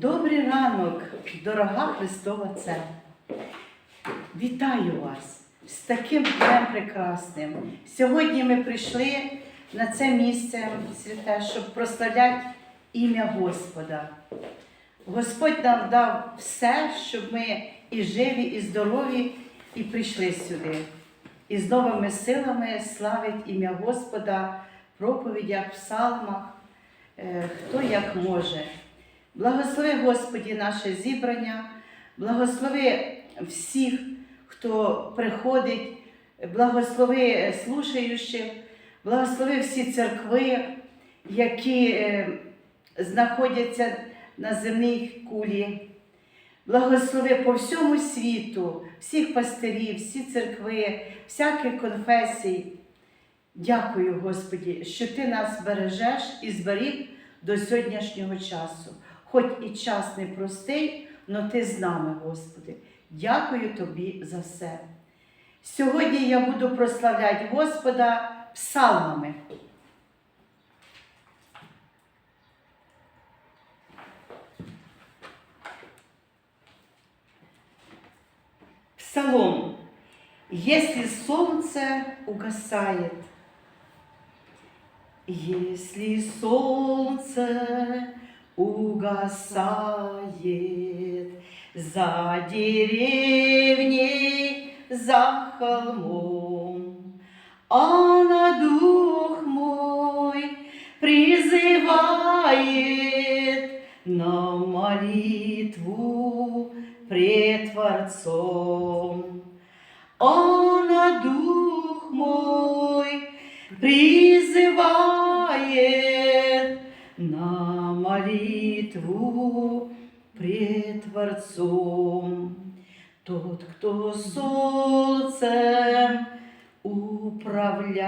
Добрий ранок, дорога Христова Церква. Вітаю вас з таким днем прекрасним. Сьогодні ми прийшли на це місце святе, щоб прославляти ім'я Господа. Господь нам дав все, щоб ми і живі, і здорові, і прийшли сюди. І з новими силами славить ім'я Господа в проповідях, псалмах, е, хто як може. Благослови, Господі, наше зібрання, благослови всіх, хто приходить, благослови слушаючих, благослови всі церкви, які е, знаходяться на земній кулі. Благослови по всьому світу, всіх пастирів, всі церкви, всяких конфесій. Дякую, Господі, що Ти нас бережеш і зберіг до сьогоднішнього часу. Хоч і час непростий, але Ти з нами, Господи. Дякую Тобі за все. Сьогодні я буду прославляти Господа псалмами. Псалом. Если солнце угасает, если солнце угасает за деревней, за холмом, а на дух мой призывает на молитву пред Творцом. А на дух мой призывает молитву пред Творцом. Тот, кто солнцем управляет,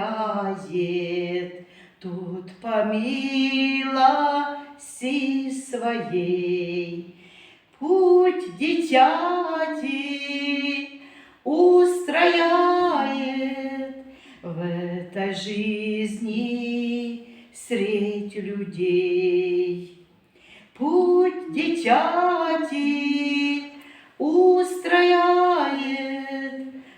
тот по милости своей путь дитяти устрояет в этой жизни средь людей. Путь дитяти устрояет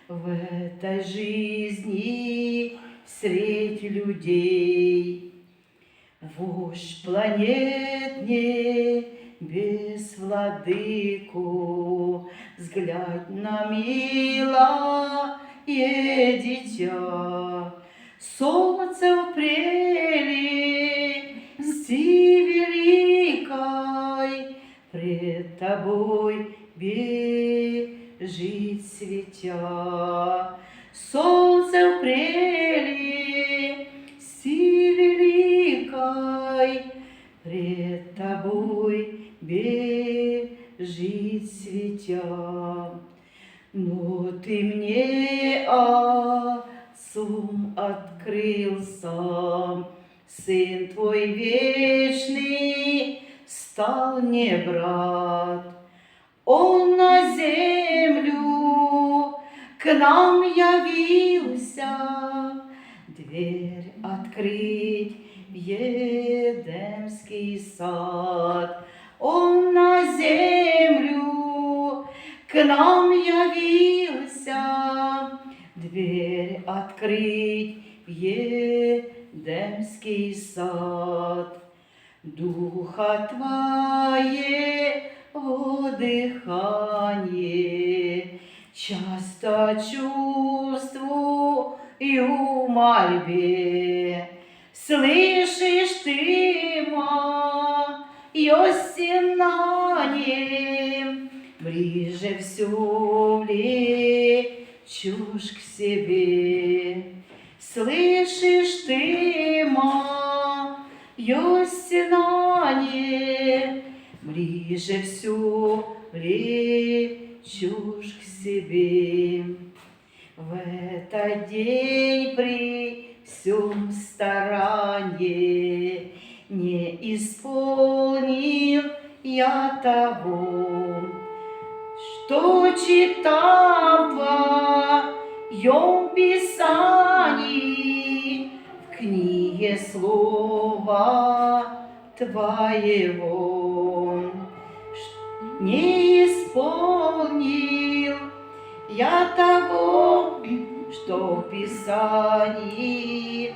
в этой жизни средь людей. Вождь планет небес владыку, Взглядь на милое дитя, Солнце в прелести тобой бежит светя. Солнце в прелести великой Пред тобой бежит светя. Но ты мне отцом открылся, Сын твой вечный стал не брат. Он на землю к нам явился, Дверь открыть в Едемский сад. Он на землю к нам явился, Дверь открыть в Едемский сад. Духа Твоего дыхание часто чувствую в мольбе. Слышишь ты мое стенание, Ближе все влечешь к себе. Слышишь ты мое Стенание, Ближе все влечешь к себе. В этот день при всем старании не исполнил я того, что читал в твоем писании, в книге слова Твоего. не исполнил я того, что в Писании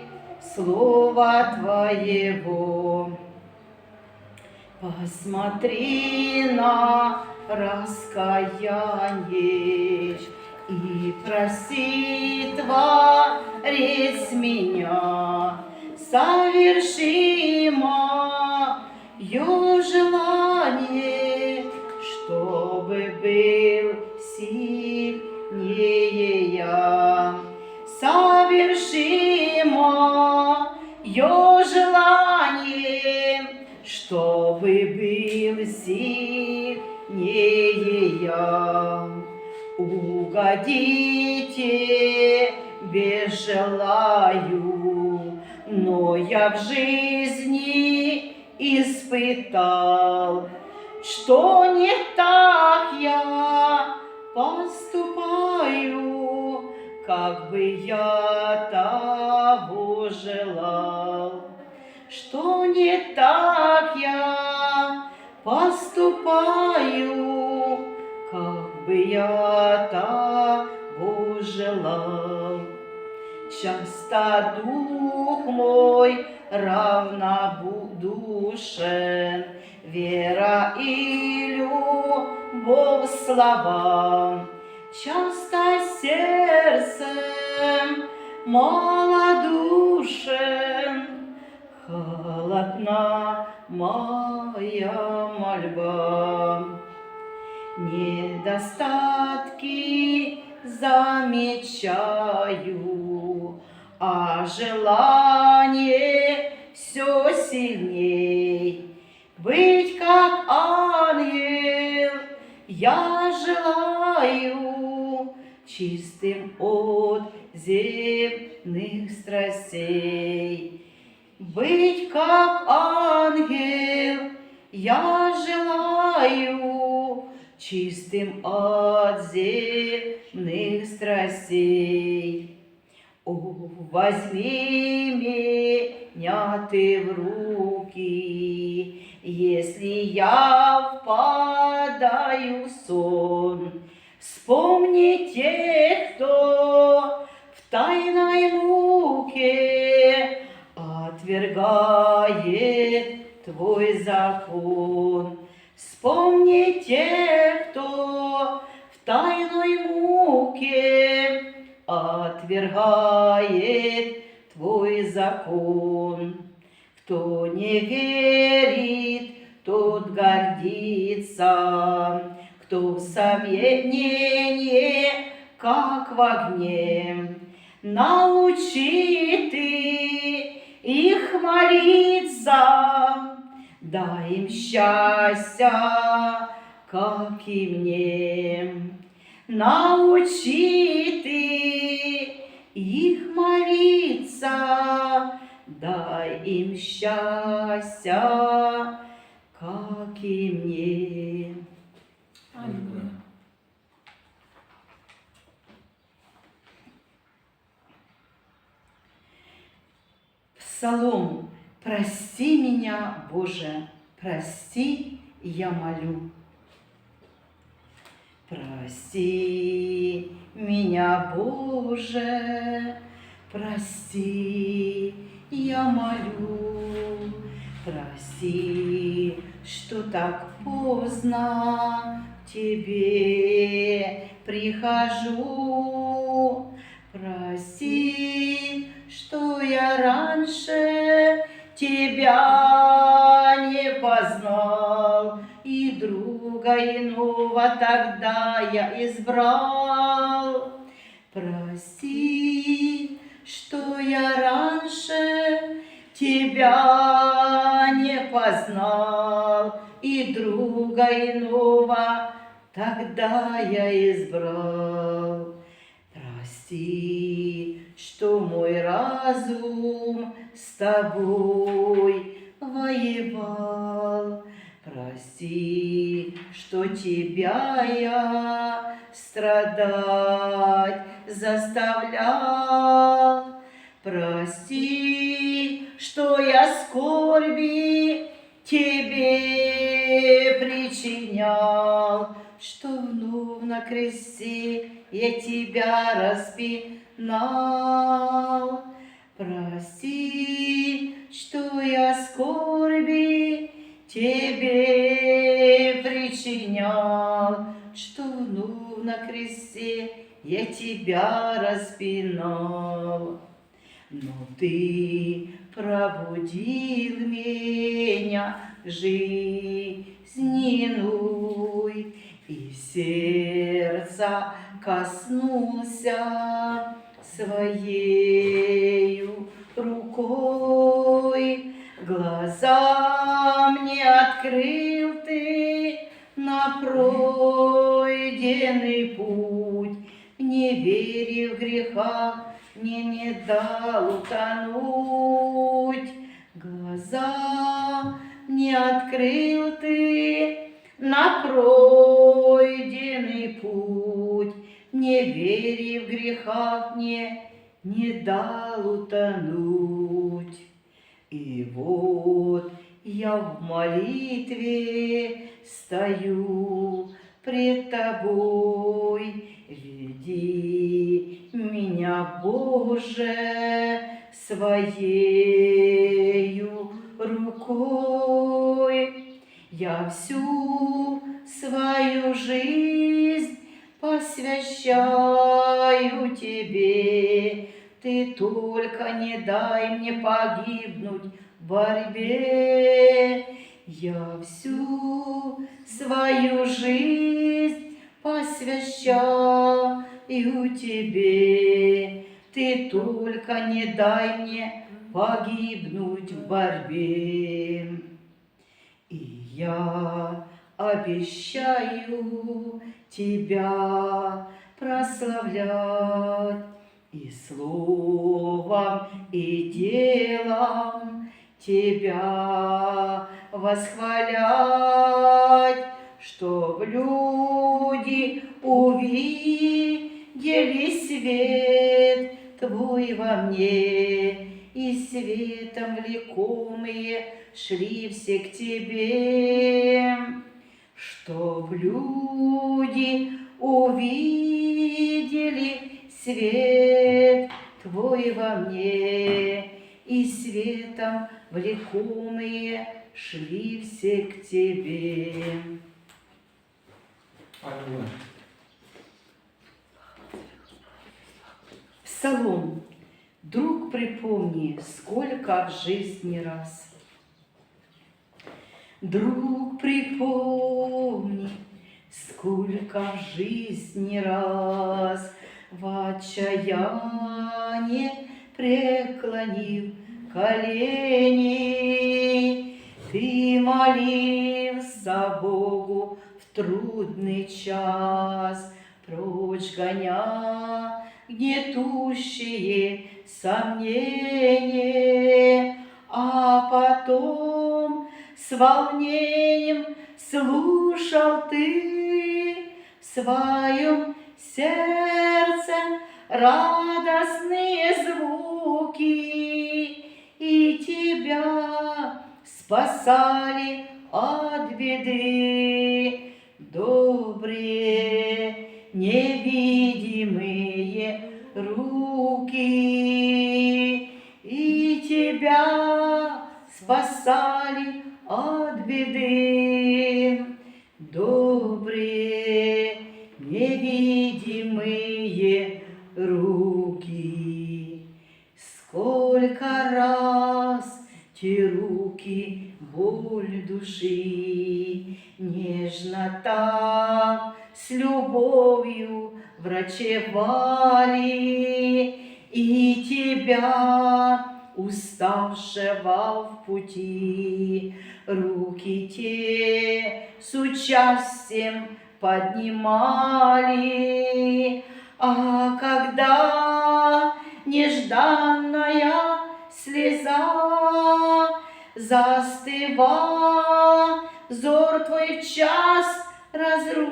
Слова Твоего. Посмотри на раскаяние и проси Творец меня, соверши мое желание, чтобы был сильнее я. Соверши мое желание, чтобы был сильнее я. Угодите без желаю, но я в жизни испытал, что не так я поступаю, как бы я того желал, что не так я поступаю, как бы я того желал. Часто дух мой равнодушен, вера и любовь словам. Часто сердцем малодушен, холодна моя мольба. Недостатки замечаю, а желание все сильней. Быть как ангел я желаю, чистым от земных страстей. Быть как ангел я желаю, чистым от земных страстей. Возьми меня ты в руки, если я впадаю в сон. Вспомни тех, кто в тайной муке отвергает твой закон. Вспомни тех, кто в тайной муке отвергает твой закон. Кто не верит, тот гордится, кто в сомнении, как в огне. Научи ты их молиться, дай им счастья, как и мне. Научи ты их молиться, дай им счастья, как и мне. Аллилуйя. Псалом «Прости меня, Боже, прости, я молю». Прости меня, Боже, прости, я молю. Прости, что так поздно к Тебе прихожу. Прости, что я раньше Тебя не познал, друга иного тогда я избрал. Прости, что я раньше Тебя не познал, И друга иного тогда я избрал. Прости, что мой разум с тобой воевал. Прости, что тебя я страдать заставлял. Прости, что я скорби тебе причинял, что вновь на кресте я тебя распинал. Прости, что я скорби тебе причинял, что вновь на кресте я тебя распинал. Но ты пробудил меня жизненной, и сердца коснулся своею открыл ты на пройденный путь, не веря в грехах, мне не дал утонуть. Глаза мне открыл ты на пройденный путь, не веря в грехах, мне не дал утонуть. И вот я в молитве стою пред тобой, веди меня, Боже, своею рукой. Я всю свою жизнь посвящаю Тебе, Ты только не дай мне погибнуть борьбе. Я всю свою жизнь посвящаю Тебе, Ты только не дай мне погибнуть в борьбе. И я обещаю Тебя прославлять и словом, и делом Тебя восхвалять, чтоб люди увидели свет Твой во мне, и светом влекомые шли все к Тебе, чтоб люди увидели свет Твой во мне, и светом влекомые шли все к Тебе. Аллилуйя. Псалом. Друг, припомни, сколько в жизни раз. Друг, припомни, сколько в жизни раз в отчаянии преклонив колени. Ты молился Богу в трудный час, прочь гоня гнетущие сомнения, а потом с волнением слушал ты в своем сердце радостные звуки, и тебя спасали от беды. Добрые невидимые руки, и тебя спасали от беды уставшего в пути руки те с участием поднимали, а когда нежданная слеза застыва, взор твой в час разруки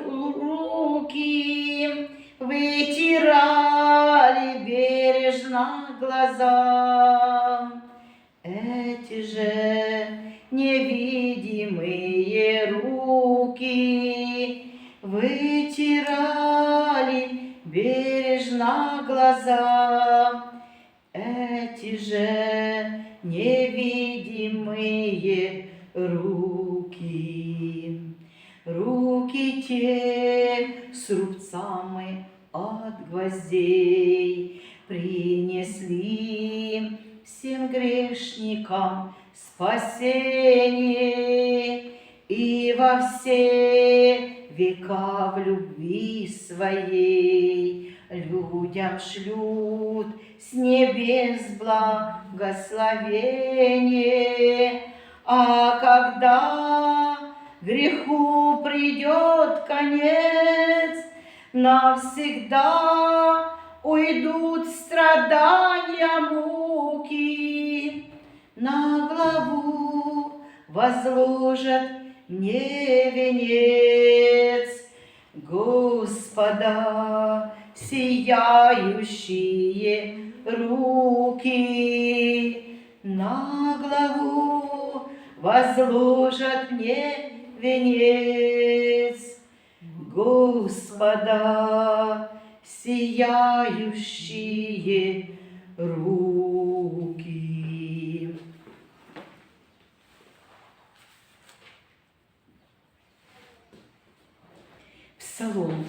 вытирали бережно глаза. Же невидимые руки. Вытирали бережно глаза. Эти же невидимые руки, руки те с рубцами от гвоздей принесли всем грешникам спасение и во все века в любви своей людям шлют с небес благословение. А когда греху придет конец, навсегда уйдут страдания муки, на главу возложат мне венец. Господа, сияющие руки, на главу возложат мне венец. Господа, сияющие руки. Псалом.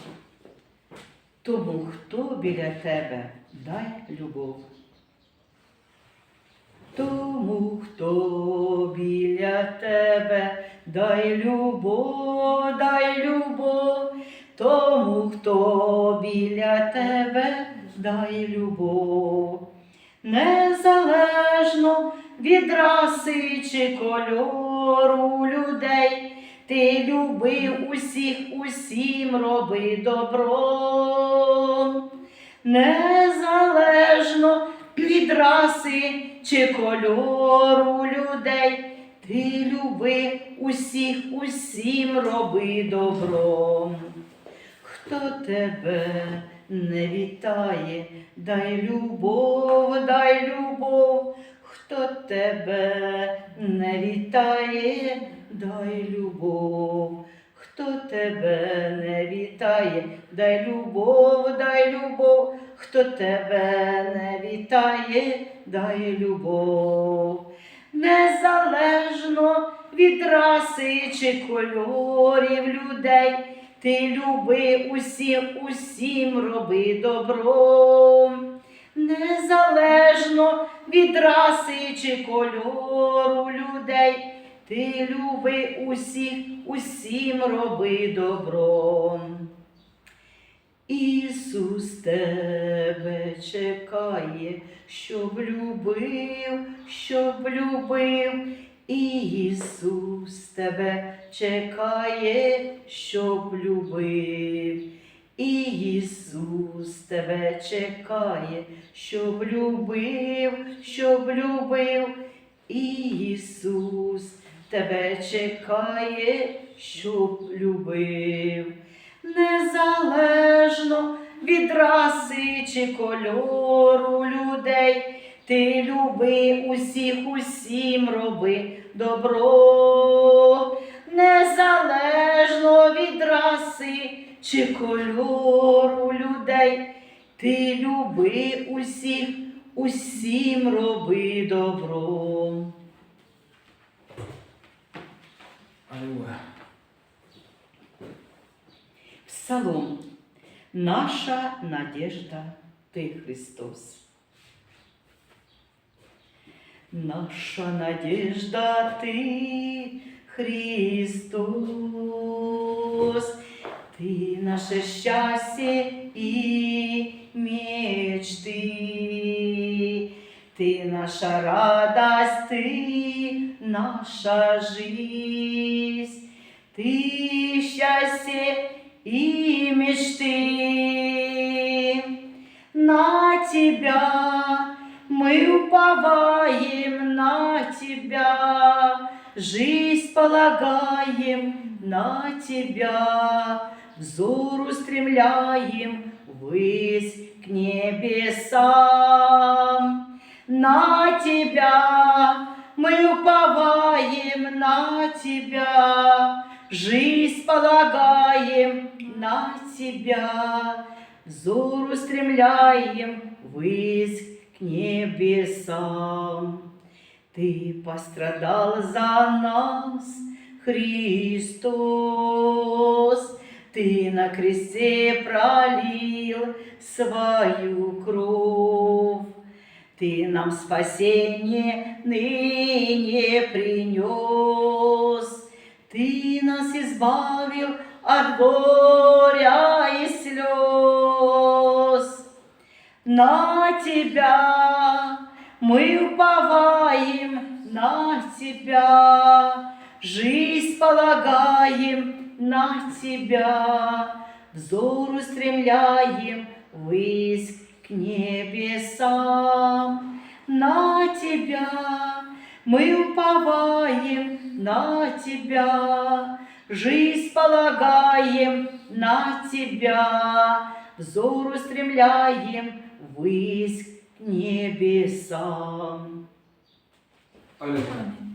Тому, хто біля тебе, дай любов. Тому, хто біля тебе, дай любов, дай любов, тому, хто біля тебе, дай любов. Незалежно від раси чи кольору людей, ти любив усіх, усім роби добро. Незалежно від раси чи кольору людей, ти люби усіх, усім роби добро. Хто тебе не вітає, дай любов, дай любов, хто тебе не вітає, дай любов. Хто тебе не вітає, дай любов, дай любов, хто тебе не вітає, дай любов. Незалежно від раси чи кольорів людей, ти люби усім, усім роби добро. Незалежно від раси чи кольору людей, ти люби усіх, усім роби добро. Ісус тебе чекає, щоб любив, щоб любив. Ісус тебе чекає, щоб любив. Ісус тебе чекає, щоб любив, щоб любив. Ісус тебе чекає, щоб любив. Незалежно від раси чи кольору людей, ти люби усіх, усім роби добро. Незалежно від раси чи кольору людей, ти люби усіх, усім роби добро. Аллилуйя. Псалом. Наша надежда Ти Христос. Наша надежда Ты, Христос. Ты наше счастье и мечты. Ты наша радость, Ты наша жизнь. Ты счастье и мечты. На Тебя мы уповаем, на Тебя жизнь полагаем, на Тебя взор устремляем ввысь к небесам. На Тебя мы уповаем, на Тебя жизнь полагаем на Тебя, взор устремляем ввысь небесам. Ты пострадал за нас, Христос, Ты на кресте пролил свою кровь. Ты нам спасение ныне принес. Ты нас избавил от горя и слез. На Тебя. Мы уповаем, на Тебя. Жизнь полагаем, на Тебя. Взор устремляем ввысь к небесам. На Тебя. Мы уповаем, на Тебя. Жизнь полагаем, на Тебя. Взор устремляем ввысь к небесам. Аллилуйя.